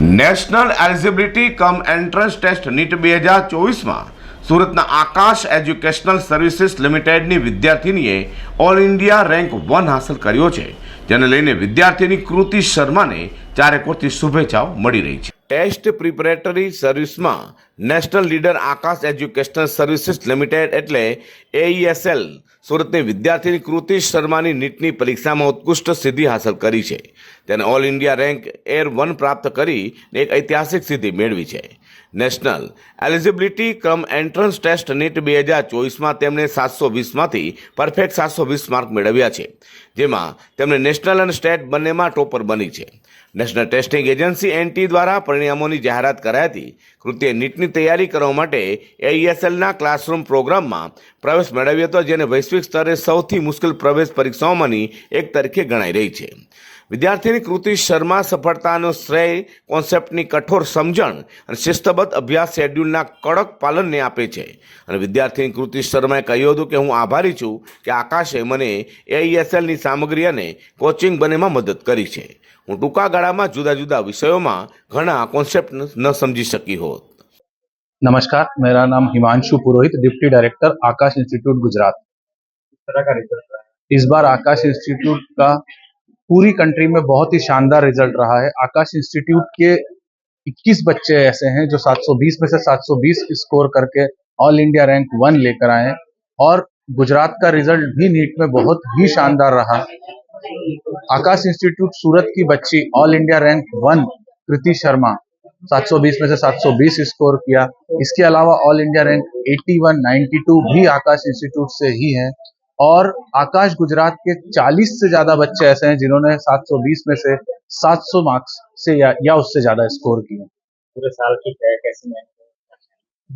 national eligibility cum entrance test NEET બે હજાર ચોવીસમાં સુરતના આકાશ એજ્યુકેશનલ સર્વિસીસ લિમિટેડની વિદ્યાર્થીનીએ ઓલ ઇન્ડિયા રેન્ક વન હાંસલ કર્યો છે જેને લઈને વિદ્યાર્થીની કૃતિ શર્માને ચારેકોરથી શુભેચ્છાઓ મળી રહી છે ટેસ્ટ પ્રિપેરેટરી સર્વિસમાં national leader Aakash educational services limited એટલે એઈએસએલ e સુરતની વિદ્યાર્થીની કૃતિ શર્માની નીટની પરીક્ષામાં ઉત્કૃષ્ટ સિદ્ધિ હાંસલ કરી છે તેને all India rank air one પ્રાપ્ત કરી એક ઐતિહાસિક સિદ્ધિ મેળવી છે national eligibility cum entrance test NEET બે હજાર ચોવીસમાં તેમણે સાતસો વીસમાંથી પરફેક્ટ સાતસો વીસ માર્ક મેળવ્યા છે જેમાં તેમણે નેશનલ અને સ્ટેટ બંનેમાં ટોપર બની છે નેશનલ ટેસ્ટિંગ એજન્સી એનટી દ્વારા પરિણામોની જાહેરાત કરાતી કૃત્ય નીટની તૈયારી કરવા માટે એઈએસએલના e ક્લાસરૂમ પ્રોગ્રામમાં પ્રવેશ મેળવ્યો હતો જેને વૈશ્વિક સ્તરે સૌથી મુશ્કેલ પ્રવેશ પરીક્ષાઓમાંની એક તરીકે ગણાઈ રહી છે વિદ્યાર્થીની કૃતિ શર્મા સફળતાનો શ્રેય કોન્સેપ્ટની કઠોર સમજણ અને શિસ્તબદ્ધ અભ્યાસ શેડ્યુલના કડક પાલનને આપે છે અને વિદ્યાર્થીની કૃતિ શર્માએ કહ્યું હતું કે હું આભારી છું કે આકાશે મને એઈએસએલની e સામગ્રી અને કોચિંગ બંનેમાં મદદ કરી છે હું ટૂંકા ગાળામાં જુદા જુદા વિષયોમાં ઘણા કોન્સેપ્ટ ન સમજી શકી હોત નમસ્કાર મેરા નામ Himanshu Purohit deputy director Aakash institute Gujarat इस बार आकाश इंस्टीट्यूट का पूरी कंट्री में बहुत ही शानदार रिजल्ट रहा है आकाश इंस्टीट्यूट के 21 बच्चे ऐसे हैं जो 720 में से 720 स्कोर करके ऑल इंडिया रैंक वन लेकर आए और गुजरात का रिजल्ट भी नीट में बहुत ही शानदार रहा आकाश इंस्टीट्यूट सूरत की बच्ची all India rank one Kriti Sharma 720 में से 720 स्कोर किया इसके अलावा ऑल इंडिया रैंक 81, 92 भी आकाश इंस्टीट्यूट से ही है और आकाश गुजरात के 40 से ज्यादा बच्चे ऐसे हैं जिन्होंने 720 में से 700 मार्क्स से या, या उससे ज्यादा स्कोर किए पूरे साल की कैसे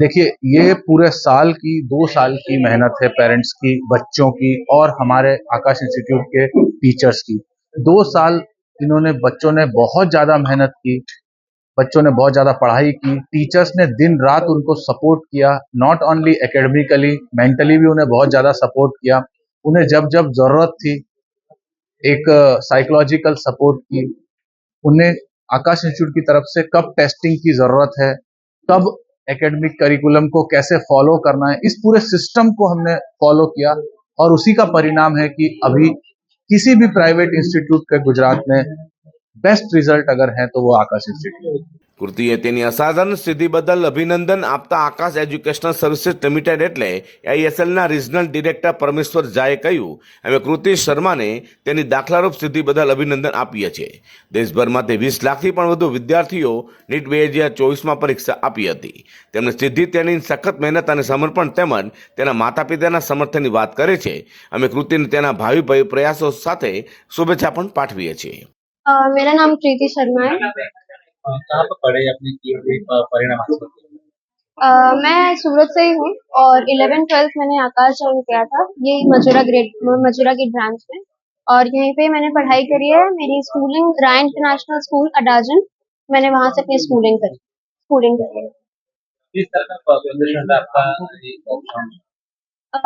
देखिए ये पूरे साल की दो साल की मेहनत है पेरेंट्स की बच्चों की और हमारे आकाश इंस्टीट्यूट के टीचर्स की दो साल इन्होंने बच्चों ने बहुत ज्यादा मेहनत की बच्चों ने बहुत ज्यादा पढ़ाई की टीचर्स ने दिन रात उनको सपोर्ट किया नॉट ओनली एकेडमिकली मेंटली भी उन्हें बहुत ज्यादा सपोर्ट किया उन्हें जब जब जरूरत थी एक साइकोलॉजिकल सपोर्ट की उन्हें आकाश इंस्टीट्यूट की तरफ से कब टेस्टिंग की जरूरत है कब एकेडमिक करिकुलम को कैसे फॉलो करना है इस पूरे सिस्टम को हमने फॉलो किया और उसी का परिणाम है कि अभी किसी भी प्राइवेट इंस्टीट्यूट के गुजरात में બેસ્ટ રિઝલ્ટ અગર હે તો વો આકાશ इंस्टीट्यूट કૃતિએ તેની અસાધારણ સિદ્ધિ બદલ અભિનંદન આપતા આકાશ એજ્યુકેશનલ સર્વિસીસ લિમિટેડ એટલે આઈએસએલના રિજનલ ડિરેક્ટર પરમેશ્વર ઝાએ કહ્યું અમે કૃતિ શર્માને તેની દાખલારૂપ સિદ્ધિ બદલ અભિનંદન આપીએ છીએ દેશભરમાં તે વીસ લાખથી પણ વધુ વિદ્યાર્થીઓ નીટ બે હજાર ચોવીસમાં પરીક્ષા આપી હતી તેમણે સિદ્ધિ તેની સખત મહેનત અને સમર્પણ તેમજ તેના માતા પિતાના સમર્થનની વાત કરે છે અમે કૃતિને તેના ભાવિ પ્રયાસો સાથે શુભેચ્છા પણ પાઠવીએ છીએ मेरा नाम प्रीति शर्मा है कहाँ पढ़े अपने मैं सूरत से ही हूँ और इलेवन ट्वेल्थ मैंने आकाश ज्वाइन किया था ये मजूरा ग्रेड मजूरा की ब्रांच में और यहीं पे मैंने पढ़ाई करी है मेरी schooling Ryan international school Adajan मैंने वहाँ से अपनी स्कूलिंग करी स्कूलिंग करी आपका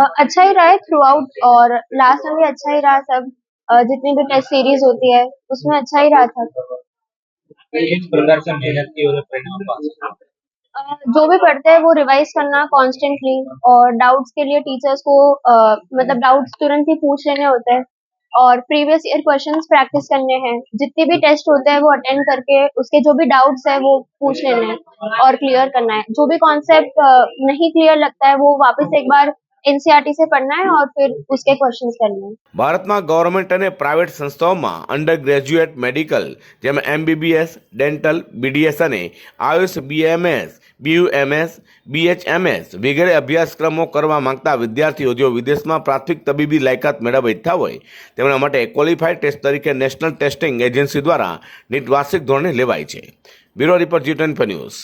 अच्छा ही रहा है थ्रू आउट और लास्ट में भी अच्छा ही रहा सब जितनी भी टेस्ट सीरीज होती है उसमें अच्छा ही रहा था तो जो भी पढ़ते हैं वो रिवाइज करना कॉन्स्टेंटली और डाउट्स के लिए टीचर्स को आ, मतलब डाउट्स तुरंत ही पूछ लेने होते हैं और प्रीवियस ईयर क्वेश्चंस प्रैक्टिस करने हैं जितने भी टेस्ट होते हैं वो अटेंड करके उसके जो भी डाउट्स है वो पूछ लेने हैं और क्लियर करना है जो भी कॉन्सेप्ट नहीं क्लियर लगता है वो वापस एक बार एनसीईआरटी e से पढ़ना है और फिर उसके क्वेश्चन करने ભારતમાં ગવર્મેન્ટ અને પ્રાઇવેટ સંસ્થાઓમાં અંડર ગ્રેજ્યુએટ મેડિકલ જેમ એમબીબીએસ ડેન્ટલ બીડીએસ અને આયુષ બીએમએસ બીયુએમએસ બીએચએમએસ વગેરે અભ્યાસક્રમો કરવા માંગતા વિદ્યાર્થીઓ જેઓ વિદેશમાં પ્રાથમિક તબીબી લાયકાત મેળવવા ઈચ્છતા હોય તેમના માટે ક્વોલિફાઈડ ટેસ્ટ તરીકે નેશનલ ટેસ્ટિંગ એજન્સી દ્વારા નીટ વાર્ષિક ધોરણે લેવાય છે bureau report G twenty news